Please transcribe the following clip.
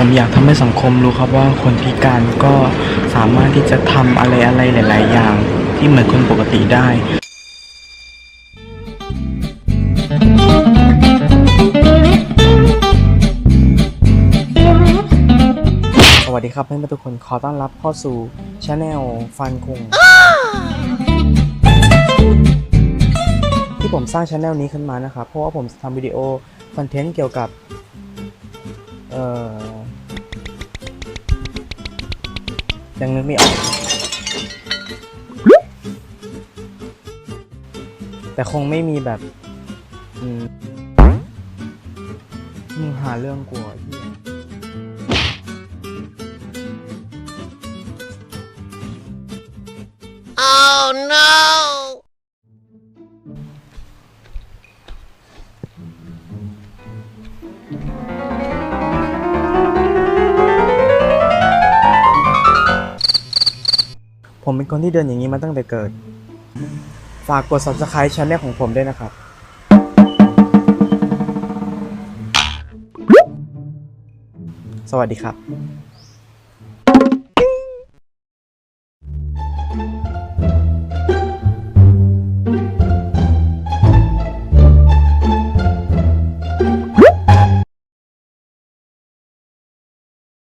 ผมอยากทำให้สังคมรู้ครับว่าคนพิการก็สามารถที่จะทำอะไรอะไรหลาย ๆ อย่าง ที่เหมือนคนปกติได้สวัสดีครับเพื่อนๆทุกคนขอต้อนรับเข้าสู่ช anel ฟันคุงที่ผมสร้างช anel นี้ขึ้นมานะครับเพราะว่าผมทำวิดีโอคอนเทนต์เกี่ยวกับเอ่อ ยังนึกไม่ออก แต่คงไม่มีแบบอืมมึงหาเรื่องกลัวไอ้เหี้ย ผมเป็นคนที่เดินอย่างนี้มาตั้งแต่เกิด ฝากกด subscribe ช anel ของผมด้วยนะครับสวัสดีครับ